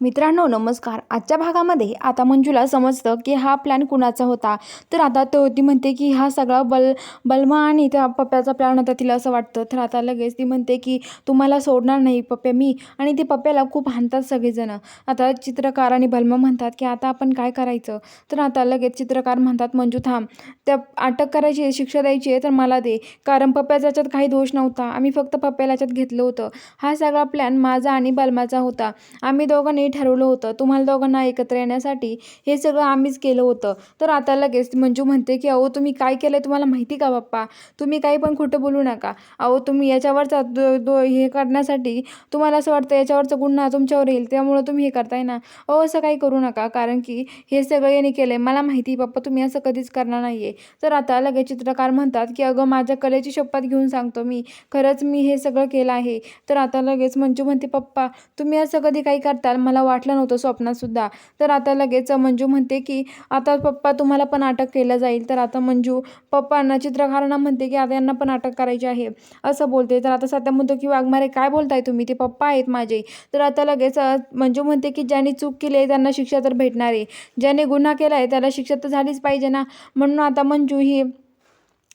मित्रांनो नमस्कार. आजच्या भागामध्ये आता मंजूला समजतं की हा प्लॅन कुणाचा होता? तर आता तो ती म्हणते की हा सगळा बल बलमा आणि त्या पप्प्याचा प्लॅन होता तिला असं वाटतं. तर आता लगेच ती म्हणते की तुम्हाला सोडणार नाही पप्प्या मी. आणि ते पप्प्याला खूप हाणतात सगळेजणं. आता चित्रकार आणि बलमा म्हणतात की आता आपण काय करायचं? तर आता लगेच चित्रकार म्हणतात मंजू थांब. त्या अटक करायची आहे शिक्षा द्यायची आहे तर मला दे. कारण पप्प्याचा याच्यात काही दोष नव्हता. आम्ही फक्त पप्प्याला याच्यात घेतलं होतं. हा सगळा प्लॅन माझा आणि बलमाचा होता. आम्ही दोघांनी ठरवलं होतं. तुम्हाला दोघांना एकत्र येण्यासाठी हे सगळं आम्हीच केलं होतं. तर आता लगेच मंजू म्हणते की अहो तुम्ही काय केलं तुम्हाला माहिती का बाप्पा? तुम्ही काही पण खोटं बोलू नका. अहो तुम्ही याच्यावरचा दो दो हे करण्यासाठी तुम्हाला असं वाटतं याच्यावरचा गुन्हा तुमच्यावर येईल त्यामुळं तुम्ही हे करताय ना? अहो असं काही करू नका. कारण की हे सगळं याने केलं आहे मला माहिती आहे पप्पा तुम्ही असं कधीच करणार नाही आहे तर आता लगेच चित्रकार म्हणतात की अगं माझ्या कलेची शपथ घेऊन सांगतो मी. खरंच मी हे सगळं केलं आहे. तर आता लगेच मंजू म्हणते पप्पा तुम्ही असं कधी काही करताल? मला वाटलं नव्हतं स्वप्नातसुद्धा. तर आता लगेच मंजू म्हणते की आता पप्पा तुम्हाला पण अटक केलं जाईल. तर आता मंजू पप्पांना चित्रकारांना म्हणते की आता यांना पण अटक करायची आहे. असं बोलते. तर आता सध्या म्हणतो की वाघमारे काय बोलताय तुम्ही? ते पप्पा आहेत माझे. तर आता लगेच मंजू म्हणते की ज्यांनी चूक केली आहे त्यांना शिक्षा तर भेटणार आहे. ज्याने गुन्हा केला आहे त्याला शिक्षा तर झालीच पाहिजे ना. म्हणून आता मंजू ही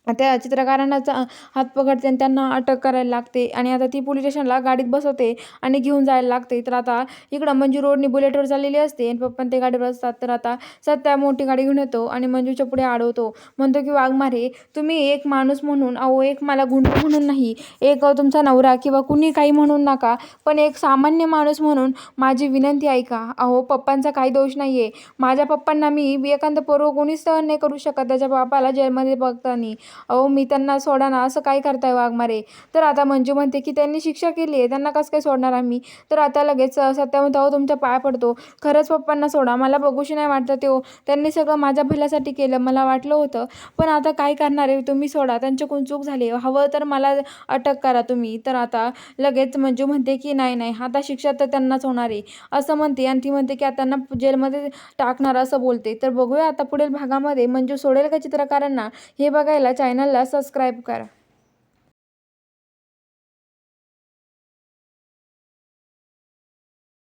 त्या चित्रकारांनाचा हात पकडते आणि त्यांना अटक करायला लागते. आणि आता ती पोलीस स्टेशनला गाडीत बसवते आणि घेऊन जायला लागते. तर आता इकडं मंजू रोडनी बुलेटवर चाललेली असते आणि पप्पा ते गाडीवर असतात. तर आता सत्या मोठी गाडी घेऊन येतो आणि मंजूच्या पुढे अडवतो म्हणतो की वाघमारे तुम्ही एक माणूस म्हणून अहो एक मला गुंड म्हणून नाही एक तुमचा नवरा किंवा कुणी काही म्हणून नका पण एक सामान्य माणूस म्हणून माझी विनंती ऐका. अहो पप्पांचा काही दोष नाही आहे माझ्या पप्पांना मी एखादं पोरं कोणीच सहन नाही करू शकत. त्याच्या बापाला जेलमध्ये बघताना. अहो मी त्यांना सोडा ना असं काय करताय वाघमारे तर आता मंजू म्हणते की त्यांनी शिक्षा केली आहे त्यांना कसं काय सोडणार आम्ही? तर आता लगेच सत्या म्हणतो अहो तुमच्या पाय पडतो. खरंच पप्पांना सोडा मला बघूशी नाही वाटतं ते त्यांनी सगळं माझ्या भल्यासाठी केलं मला वाटलं होतं. पण आता काय करणार आहे तुम्ही सोडा त्यांच्याकडून चूक झाली हवं तर मला अटक करा तुम्ही. तर आता लगेच मंजू म्हणते की नाही नाही आता शिक्षा तर त्यांनाच होणार आहे. असं म्हणते आणि ती म्हणते की आता त्यांना जेलमध्ये टाकणार असं बोलते. तर बघूया आता पुढील भागामध्ये मंजू सोडेल का चित्रकारांना? हे बघायला चॅनलला सबस्क्राईब करा